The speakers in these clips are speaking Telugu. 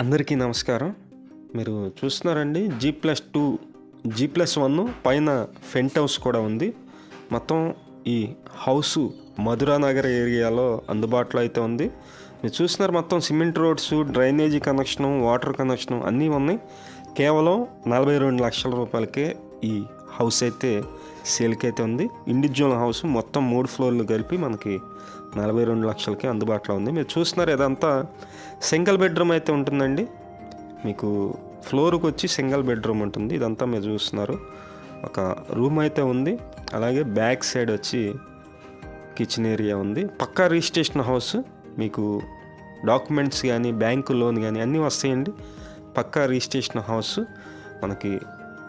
అందరికీ నమస్కారం. మీరు చూస్తున్నారండి G plus two G plus one పైన ఫెంట్ హౌస్ కూడా ఉంది. మొత్తం ఈ హౌస్ మధురానగర్ ఏరియాలో అందుబాటులో అయితే ఉంది. మీరు చూస్తున్నారు మొత్తం cement roads drainage connection water connection అన్నీ ఉన్నాయి. కేవలం నలభై రెండు లక్షల రూపాయలకే ఈ హౌస్ అయితే సేల్కి అయితే ఉంది. ఇండివిజువల్ హౌస్ మొత్తం మూడు ఫ్లోర్లు కలిపి మనకి నలభై రెండు లక్షలకి అందుబాటులో ఉంది. మీరు చూస్తున్నారు ఇదంతా సింగిల్ బెడ్రూమ్ అయితే ఉంటుందండి. మీకు ఫ్లోర్కి వచ్చి సింగిల్ బెడ్రూమ్ ఉంటుంది. ఇదంతా మీరు చూస్తున్నారు. ఒక రూమ్ అయితే ఉంది. అలాగే బ్యాక్ సైడ్ వచ్చి కిచెన్ ఏరియా ఉంది. Pakka registration house. మీకు డాక్యుమెంట్స్ కానీ బ్యాంకు లోన్ కానీ అన్నీ వస్తాయండి. Pakka registration house. మనకి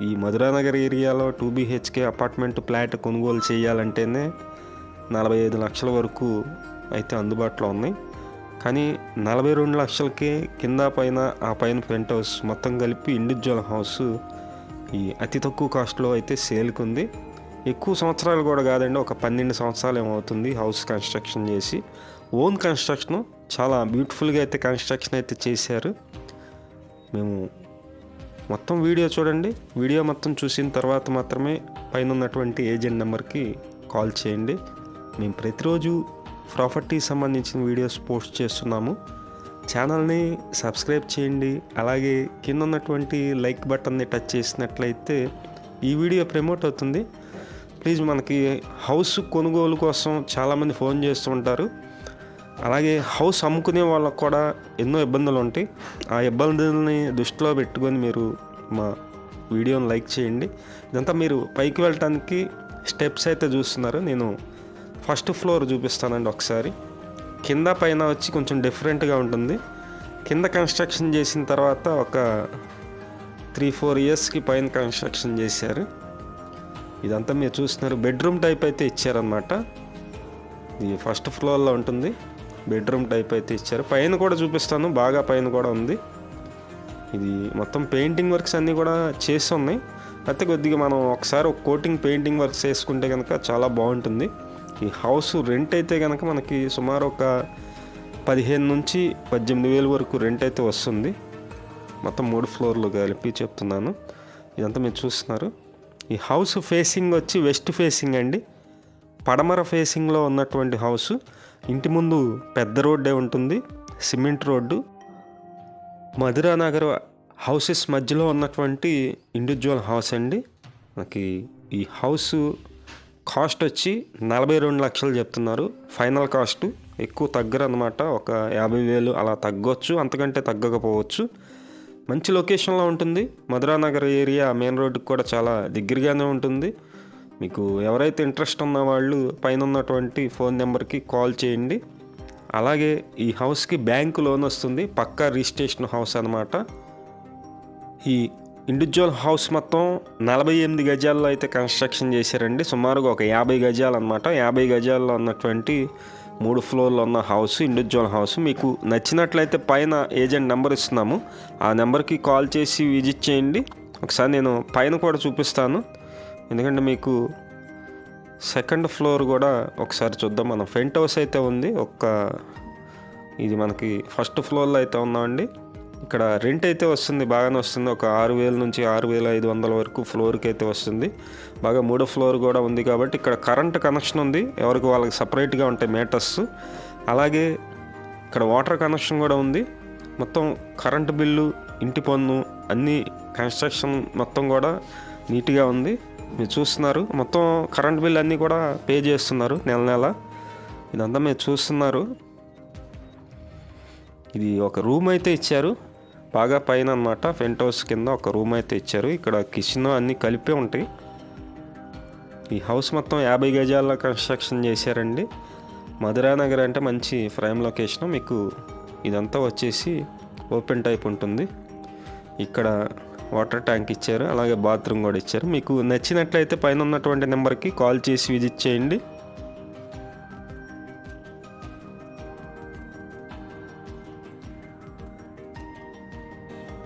ఈ మధురానగర్ ఏరియాలో టూ బీహెచ్కే అపార్ట్మెంట్ ఫ్లాట్ కొనుగోలు చేయాలంటేనే నలభై ఐదు లక్షల వరకు అయితే అందుబాటులో ఉన్నాయి. కానీ నలభై రెండు లక్షలకే కింద పైన ఆ పైన పెంట్ హౌస్ మొత్తం కలిపి ఇండివిజువల్ హౌస్ ఈ అతి తక్కువ కాస్ట్లో అయితే సేల్కి ఉంది. ఎక్కువ సంవత్సరాలు కూడా కాదండి ఒక పన్నెండు సంవత్సరాలు ఏమవుతుంది హౌస్ కన్స్ట్రక్షన్ చేసి. ఓన్ కన్స్ట్రక్షన్ చాలా బ్యూటిఫుల్గా అయితే కన్స్ట్రక్షన్ అయితే చేశారు. మేము మొత్తం వీడియో చూడండి. వీడియో మొత్తం చూసిన తర్వాత మాత్రమే పైన ఉన్నటువంటి ఏజెంట్ నెంబర్కి కాల్ చేయండి. మేము ప్రతిరోజు ప్రాపర్టీ సంబంధించిన వీడియోస్ పోస్ట్ చేస్తున్నాము. ఛానల్ని సబ్స్క్రైబ్ చేయండి. అలాగే కింద ఉన్నటువంటి లైక్ బటన్ని టచ్ చేసినట్లయితే ఈ వీడియో ప్రమోట్ అవుతుంది. ప్లీజ్ మనకి హౌస్ కొనుగోలు కోసం చాలామంది ఫోన్ చేస్తూ ఉంటారు. అలాగే హౌస్ అమ్ముకునే వాళ్ళకు కూడా ఎన్నో ఇబ్బందులు ఉంటాయి. ఆ ఇబ్బందుల్ని దృష్టిలో పెట్టుకొని మీరు మా వీడియోని లైక్ చేయండి. ఇదంతా మీరు పైకి వెళ్ళటానికి స్టెప్స్ అయితే చూస్తున్నారు. నేను ఫస్ట్ ఫ్లోర్ చూపిస్తానండి ఒకసారి. కింద పైన వచ్చి కొంచెం డిఫరెంట్గా ఉంటుంది. కింద కన్స్ట్రక్షన్ చేసిన తర్వాత ఒక త్రీ ఫోర్ ఇయర్స్కి పైన కన్స్ట్రక్షన్ చేశారు. ఇదంతా మీరు చూస్తున్నారు. బెడ్రూమ్ టైప్ అయితే ఇచ్చారనమాట ఇది ఫస్ట్ ఫ్లోర్లో ఉంటుంది. బెడ్రూమ్ టైప్ అయితే ఇచ్చారు. పైన కూడా చూపిస్తాను. బాగా పైన కూడా ఉంది. ఇది మొత్తం పెయింటింగ్ వర్క్స్ అన్నీ కూడా చేసి ఉన్నాయి. అయితే కొద్దిగా మనం ఒకసారి ఒక కోటింగ్ పెయింటింగ్ వర్క్స్ వేసుకుంటే కనుక చాలా బాగుంటుంది. ఈ హౌస్ రెంట్ అయితే కనుక మనకి సుమారు ఒక పదిహేను నుంచి పద్దెనిమిది వేలు వరకు రెంట్ అయితే వస్తుంది. మొత్తం మూడు ఫ్లోర్లు కలిపి చెప్తున్నాను. ఇదంతా మీరు చూస్తున్నారు. ఈ హౌస్ ఫేసింగ్ వచ్చి వెస్ట్ ఫేసింగ్ అండి. పడమర ఫేసింగ్లో ఉన్నటువంటి హౌస్. ఇంటి ముందు పెద్ద రోడ్డే ఉంటుంది. Cement road. Madhura Nagar houses మధ్యలో ఉన్నటువంటి ఇండివిజువల్ హౌస్ అండి. మనకి ఈ హౌస్ కాస్ట్ వచ్చి నలభై రెండు లక్షలు చెప్తున్నారు. ఫైనల్ కాస్ట్ ఎక్కువ తగ్గరు అనమాట ఒక యాభై వేలు అలా తగ్గొచ్చు అంతకంటే తగ్గకపోవచ్చు. మంచి లొకేషన్లో ఉంటుంది. మధురా నగర్ ఏరియా మెయిన్ రోడ్డుకి కూడా చాలా దగ్గరగానే ఉంటుంది. మీకు ఎవరైతే ఇంట్రెస్ట్ ఉన్న వాళ్ళు పైన ఉన్నటువంటి ఫోన్ నెంబర్కి కాల్ చేయండి. అలాగే ఈ హౌస్కి బ్యాంకు లోన్ వస్తుంది. పక్కా రిజిస్ట్రేషన్ హౌస్ అనమాట ఈ ఇండివిజువల్ హౌస్ మొత్తం నలభై ఎనిమిది గజాల్లో అయితే కన్స్ట్రక్షన్ చేశారండి. సుమారుగా ఒక యాభై గజాలు అనమాట యాభై గజాల్లో ఉన్నటువంటి మూడు ఫ్లోర్లో ఉన్న హౌస్ ఇండివిజువల్ హౌస్. మీకు నచ్చినట్లయితే పైన ఏజెంట్ నెంబర్ ఇస్తున్నాము. ఆ నెంబర్కి కాల్ చేసి విజిట్ చేయండి. ఒకసారి నేను పైన కూడా చూపిస్తాను. ఎందుకంటే మీకు సెకండ్ ఫ్లోర్ కూడా ఒకసారి చూద్దాం. మనం ఫ్రంట్ హౌస్ అయితే ఉంది. ఒక్క ఇది మనకి ఫస్ట్ ఫ్లోర్లో అయితే ఉన్నామండి. ఇక్కడ రెంట్ అయితే వస్తుంది బాగానే వస్తుంది. ఒక ఆరు వేల నుంచి ఆరు వేల ఐదు వందల వరకు ఫ్లోర్కి అయితే వస్తుంది. బాగా మూడో ఫ్లోర్ కూడా ఉంది కాబట్టి ఇక్కడ కరెంట్ కనెక్షన్ ఉంది. ఎవరికి వాళ్ళకి సపరేట్గా ఉంటాయి మీటర్స్ అలాగే ఇక్కడ వాటర్ కనెక్షన్ కూడా ఉంది. మొత్తం కరెంటు బిల్లు ఇంటి పన్ను అన్ని కన్స్ట్రక్షన్ మొత్తం కూడా నీట్గా ఉంది. మీరు చూస్తున్నారు. మొత్తం కరెంట్ బిల్ అన్నీ కూడా పే చేస్తున్నారు నెల నెల. ఇదంతా మీరు చూస్తున్నారు. ఇది ఒక రూమ్ అయితే ఇచ్చారు. బాగా పైన అనమాట ఫెంట్ హౌస్ కింద ఒక రూమ్ అయితే ఇచ్చారు. ఇక్కడ కిచెన్ అన్నీ కలిపే ఉంటాయి. ఈ హౌస్ మొత్తం యాభై గజాల్లో కన్స్ట్రక్షన్ చేశారండి. మధురా నగర్ అంటే మంచి ప్రైమ్ లొకేషన్. మీకు ఇదంతా వచ్చేసి ఓపెన్ టైప్ ఉంటుంది. ఇక్కడ వాటర్ ట్యాంక్ ఇచ్చారు. అలాగే బాత్రూమ్ కూడా ఇచ్చారు. మీకు నచ్చినట్లయితే పైన ఉన్నటువంటి నెంబర్కి కాల్ చేసి విజిట్ చేయండి.